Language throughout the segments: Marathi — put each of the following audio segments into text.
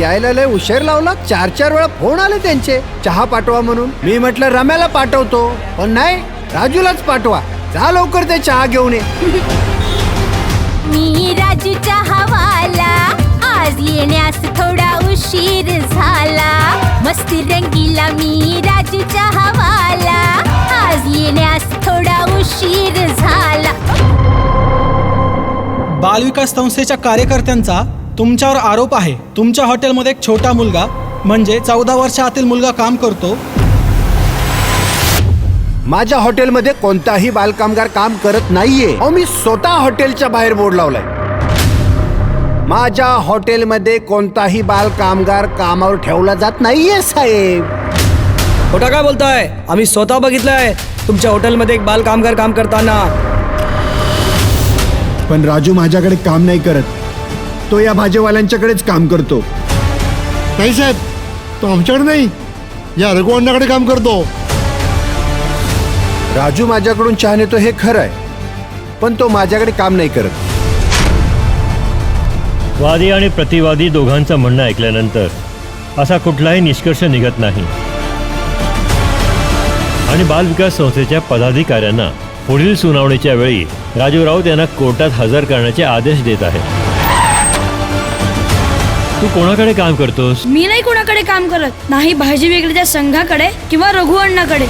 यायला लय उशीर लावला. चार चार वेळा फोन आले त्यांचे. चहा पाठवा म्हणून. मी म्हटलं रम्याला पाठवतो. पण नाही राजूलाच पाठवा. जा लवकर ते चहा घेऊन ये. मी राजूच्या हवाला आज येण्यास थोडा उशीर झाला. मस्ती रंगीला मी राजूच्या हवाला आज येण्यास थोडा उशीर झाला. बालविकास संस्थेच्या कार्यकर्त्यांचा तुमच्यावर आरोप आहे. तुमच्या हॉटेलमध्ये एक छोटा मुलगा म्हणजे चौदा वर्षातील मुलगा काम करतो. माझ्या हॉटेलमध्ये कोणताही बालकामगार काम करत नाहीये. अहो मी स्वतः हॉटेलच्या बाहेर बोर्ड लावलाय. माझ्या हॉटेलमध्ये कोणताही बाल कामगार कामावर ठेवला जात नाहीये साहेब. खोटा काय बोलताय? आम्ही स्वतः बघितलंय. तुमच्या हॉटेलमध्ये एक बाल कामगार काम करताना. पण राजू माझ्याकडे काम नाही करत. तो या भाजीवाल्यांच्याकडेच काम करतो. नाही साहेब तो आमच्याकडे नाही. या रघुअण्णाकडे काम करतो. राजू माझ्याकडून चहा नेतो हे खरं आहे. पण तो माझ्याकडे काम नाही करत. वादी आणि प्रतिवादी दोघांचं म्हणणं ऐकल्यानंतर असा कुठलाही निष्कर्ष निघत नाही. आणि बालविकास संस्थेच्या पदाधिकाऱ्यांना पुढील सुनावणीच्या वेळी राजू राऊत यांना कोर्टात हजर करण्याचे आदेश देत आहेत. तू कोणाकडे काम करतोस? मी नाही कोणाकडे काम करत. नाही भाजी विक्रेत्या संघाकडे किंवा रघु अण्णाकडे.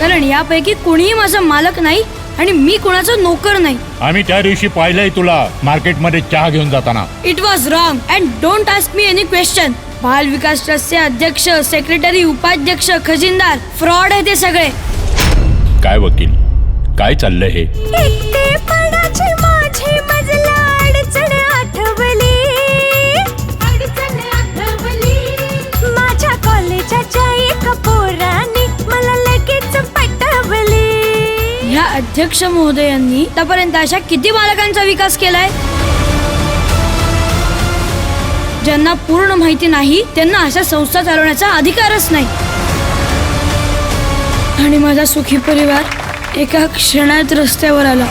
कारण यापैकी कोणीही माझा मालक नाही आणि मी कोणाचा नोकर नाही. आम्ही त्या दिवशी पाहिलंय तुला मार्केटमध्ये चहा घेऊन जाताना. It was wrong and don't ask me any question Bal Vikas ट्रस्टचे अध्यक्ष सेक्रेटरी उपाध्यक्ष खजिनदार फ्रॉड आहे ते सगळे. काय वकील? काय चाललंय हे? अध्यक्ष महोदयांनी आतापर्यंत अशा किती बालकांचा विकास केलाय? ज्यांना पूर्ण माहिती नाही त्यांना अशा संस्था चालवण्याचा अधिकारच नाही. आणि माझा सुखी परिवार एका क्षणात रस्त्यावर आला.